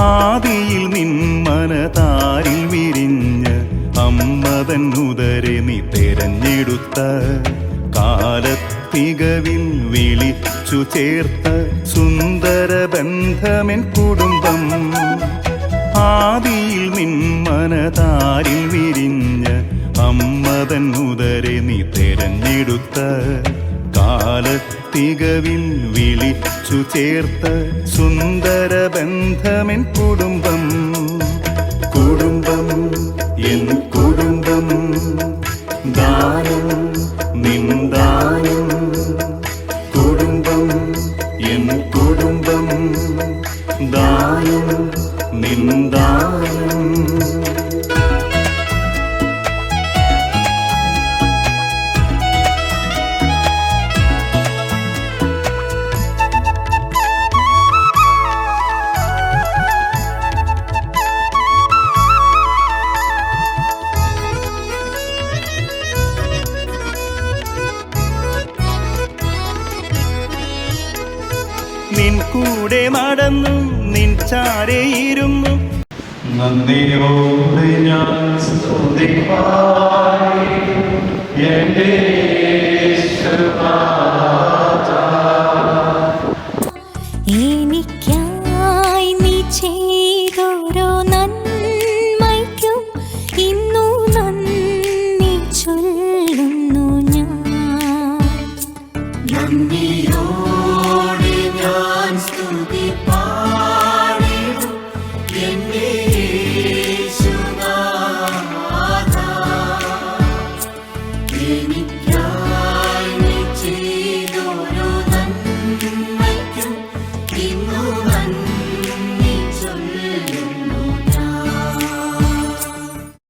ആദിയിൽ നിന്മനതാരിൽ വിരിഞ്ഞ് അമ്മതൻ ഉദരെ നീ തെരഞ്ഞെടുത്ത കാലത്തികവിൽ വിളിച്ചു ചേർത്ത സുന്ദര ബന്ധമെൻ കുടുംബം. ആദിയിൽ നിന്മനതാരിൽ വിരിഞ്ഞ് അമ്മതൻ ഉദരെ നീ തെരഞ്ഞെടുത്ത കാലത്തികവിൽ വിളിച്ചു ചേർത്ത സുന്ദര ബന്ധമെൻ കുടുംബം. കുടുംബം എൻ കുടുംബം. ദാനം നിന്ദാനം കുടുംബം എൻ കുടുംബം. ദാനം നിന്ദാനം നിൻ കൂടെ നടന്നും നിൻ ചാരയിരുന്നു നന്ദിയോടെ ഞാൻ എന്റെ എനിക്കായി നീ ചെയ്തോരോ നന്മയ്ക്കും ഇന്നു നന്ദി ചൊല്ലുന്നു ഞാൻ. നന്ദിയോ